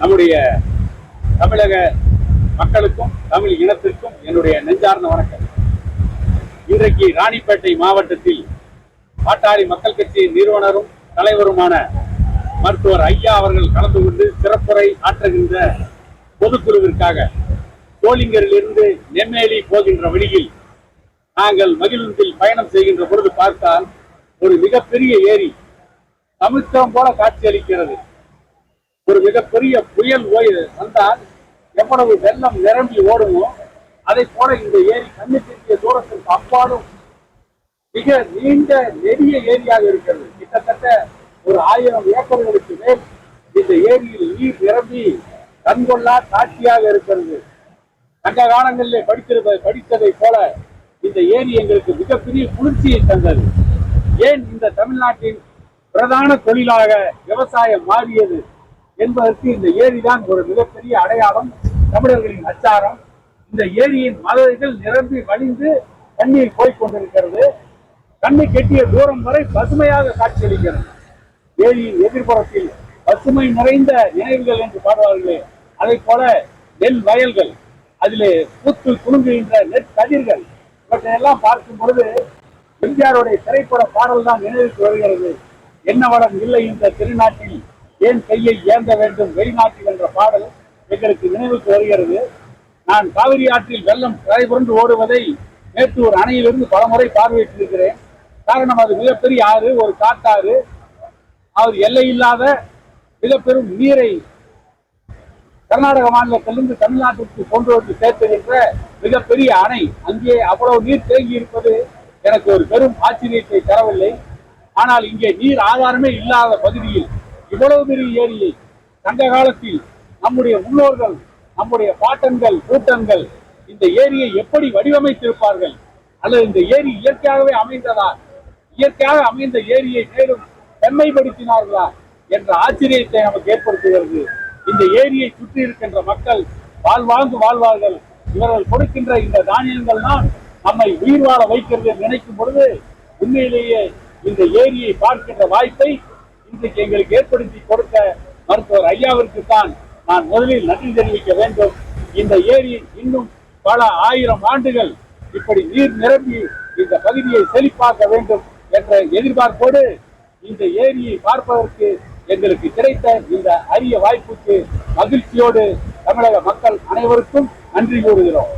நம்முடைய தமிழக மக்களுக்கும் தமிழ் இனத்திற்கும் என்னுடைய நெஞ்சார்ந்த வணக்கம். இன்றைக்கு ராணிப்பேட்டை மாவட்டத்தில் பாட்டாளி மக்கள் கட்சியின் நிறுவனரும் தலைவருமான மருத்துவர் ஐயா அவர்கள் கலந்து கொண்டு சிறப்புரை ஆற்றுகின்ற பொதுக்குழுவிற்காக சோளிங்கரிலிருந்து நெம்மேலி போகின்ற வழியில் நாங்கள் மகிழ்ந்தில் பயணம் செய்கின்ற பொழுது பார்த்தால் ஒரு மிகப்பெரிய ஏரி சமுத்திரம் போல காட்சியளிக்கிறது. ஒரு மிகப்பெரிய புயல் ஓய் வந்தால் எவ்வளவு வெள்ளம் நிரம்பி ஓடுமோ அதை போல இந்த ஏரி கண்ணு தெரிய தூரத்திற்கு அப்பாலும் மிக நீண்ட நெடிய ஏரியாக இருக்கிறது. கிட்டத்தட்ட ஒரு ஆயிரம் ஏக்கர்களுக்கு மேல் இந்த ஏரியில் நீர் நிரம்பி கண்கொள்ளா காட்சியாக இருக்கிறது. அந்த காலங்களிலே படித்திருப்ப படித்ததை போல இந்த ஏரி எங்களுக்கு மிகப்பெரிய குளிர்ச்சியை தந்தது. ஏன் இந்த தமிழ்நாட்டின் பிரதான தொழிலாக விவசாயம் மாறியது என்பதற்கு இந்த ஏரிதான் ஒரு மிகப்பெரிய அடையாளம் தமிழர்களின் அச்சாரம். இந்த ஏரியின் மதகுகள் நிரம்பி வழிந்து தண்ணீர் போய்கொண்டிருக்கிறது கண்ணை கெட்டிய தூரம் வரை பசுமையாக காட்சியளிக்கிறது. ஏரியின் எதிர்ப்புறத்தில் பசுமை நிறைந்த நினைவுகள் என்று பாடுவார்களே அதை போல நெல் வயல்கள் அதிலே பூத்து குலுங்குகின்ற நெற்கதிர்கள் இவற்றையெல்லாம் பார்க்கும் பொழுது எம்ஜிஆருடைய திரைப்பட பாடல் தான் நினைவுக்கு வருகிறது. என்னவடம் இல்லை இந்த திருநாட்டில்? ஏன் கையை ஏந்த வேண்டும் வெளிநாட்டில் என்ற பாடல் எங்களுக்கு நினைவுக்கு வருகிறது. நான் காவிரி ஆற்றில் வெள்ளம் கரைபுரண்டு ஓடுவதை மேட்டூர் அணையிலிருந்து பலமுறை பார்வையிட்டிருக்கிறேன். காரணம் அது மிகப்பெரிய ஆறு ஒரு காட்டாறு அவர் எல்லை இல்லாத மிக பெரும் நீரை கர்நாடக மாநிலத்திலிருந்து தமிழ்நாட்டிற்கு கொண்டு வந்து சேர்த்துகின்ற மிகப்பெரிய அணை. அங்கே அவ்வளவு நீர் தேங்கி இருப்பது எனக்கு ஒரு பெரும் ஆச்சரியத்தை தரவில்லை. ஆனால் இங்கே நீர் ஆதாரமே இல்லாத பகுதியில் இவ்வளவு பெரிய ஏரியை சங்க காலத்தில் நம்முடைய முன்னோர்கள் நம்முடைய பாட்டன்கள் கூட்டங்கள் இந்த ஏரியை எப்படி வடிவமைத்திருப்பார்கள்? அல்லது இந்த ஏரி இயற்கையாகவே அமைந்ததா? இயற்கையாக அமைந்த ஏரியை மேலும் செம்மைப்படுத்தினார்களா என்ற ஆச்சரியத்தை நமக்கு ஏற்படுத்துகிறது. இந்த ஏரியை சுற்றி இருக்கின்ற மக்கள் வாழ்வாங்கு வாழ்வார்கள். இவர்கள் கொடுக்கின்ற இந்த தானியங்கள் தான் நம்மை உயிர் வாழ வைக்கிறது நினைக்கும் பொழுது உண்மையிலேயே இந்த ஏரியை பார்க்கின்ற வாய்ப்பை இன்றைக்கு எங்களுக்கு ஏற்படுத்தி கொடுத்த மருத்துவர் ஐயாவிற்கு தான் நான் முதலில் நன்றி தெரிவிக்க வேண்டும். இந்த ஏரி இன்னும் பல ஆயிரம் ஆண்டுகள் இப்படி நீர் நிரம்பி இந்த பகுதியை செழிப்பாக்க வேண்டும் என்ற எதிர்பார்ப்போடு இந்த ஏரியை பார்ப்பதற்கு எங்களுக்கு கிடைத்த இந்த அரிய வாய்ப்புக்கு மகிழ்ச்சியோடு தமிழக மக்கள் அனைவருக்கும் நன்றி கூறுகிறோம்.